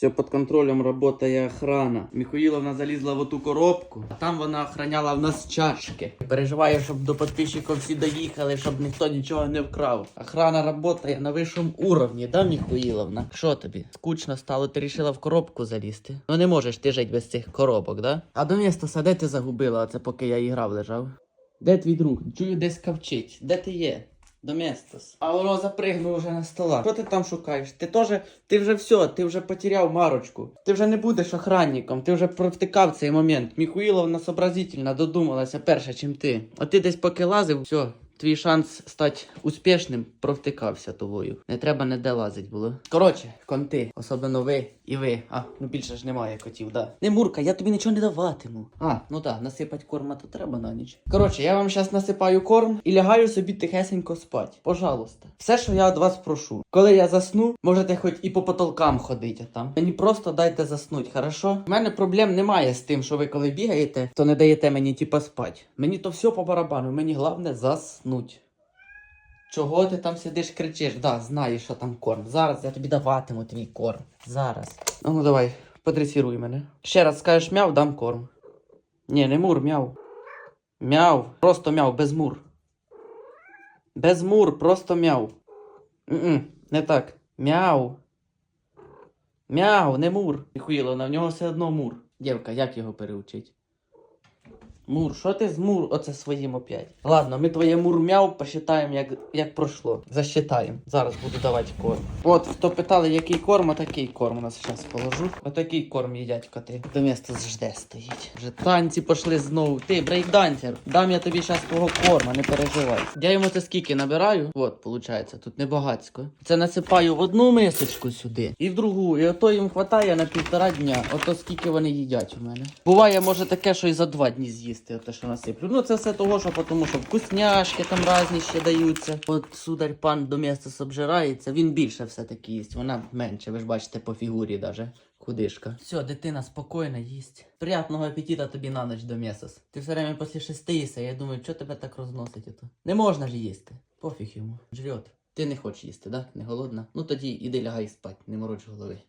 Все під контролем працює охрана. Міхуїловна залізла в оту коробку, а там вона охраняла в нас чашки. Переживає, щоб до підписчиків всі доїхали, щоб ніхто нічого не вкрав. Охрана працює на вищому уровні, да, Міхуїловна? Що тобі? Скучно стало, ти рішила в коробку залізти. Ну не можеш ти жити без цих коробок, да? А до міста де ти загубила, це поки я і грав лежав? Де твій друг? Чую, десь кавчить. Де ти є? Доместос. А воно запригнуло вже на стола. Що ти там шукаєш? Ти теж, ти вже все, ти вже потеряв марочку. Ти вже не будеш охранником, ти вже провтикав цей момент. Міхуїловна сообразительна додумалася перша, чим ти. А ти десь поки лазив, все. Твій шанс стати успішним провтикався тобою. Не треба ніде лазить було. Коротше, конти, особливо ви і ви. А, ну більше ж немає котів, да. Не мурка, я тобі нічого не даватиму. А, ну так, насипати корма то треба на ніч. Коротше, я вам зараз насипаю корм і лягаю собі тихесенько спать. Пожалуйста. Все, що я від вас прошу. Коли я засну, можете хоч і по потолкам ходити там. Мені просто дайте заснуть, хорошо? У мене проблем немає з тим, що ви коли бігаєте, то не даєте мені типа спать. Мені то все по барабану, мені головне заснуть. Чого ти там сидиш, кричиш? Да, знаєш, що там корм. Зараз я тобі даватиму твій корм. Зараз. Ну, ну давай, подресіруй мене. Ще раз скажеш мяв, дам корм. Ні, не мур, мяв. Мяв. Просто мяв, без мур. Без мур, просто мяв. М-м, не так. Мяу. Мяу, не мур. Ніхуїло, на в нього все одно мур. Дівка, як його переучить? Мур, що ти з мур оце своїм опять? Ладно, ми твоє мур-мяу посчитаємо, як, як пройшло. Засчитаємо. Зараз буду давати корм. От, хто питали, який корм, отакий корм у нас зараз положу. Отакий корм їдять коти. До міста жде стоїть. Вже танці пішли знову. Ти, брейкдансер, дам я тобі зараз твого корма, не переживай. Я йому це скільки набираю? От, виходить, тут небагацько. Це насипаю в одну мисочку сюди і в другу. І ото їм хватає на півтора дня. Ото скільки вони їдять у мене. Буває, може таке, що і за два дні з'їсти, ото що насиплю. Ну це все того, що тому, що вкусняшки там різні ще даються. От сударь пан до міста обжирається, він більше все-таки їсть, вона менше, ви ж бачите по фігурі даже. Худишка. Все, дитина спокійно їсть. Приятного апетита тобі на ніч до місяць. Ти все время після шести їси, я думаю, що тебе так розносить ото? Не можна ж їсти. Пофіг йому. Жрет. Ти не хочеш їсти, да? Не голодна? Ну тоді іди лягай спать, не мороч голови.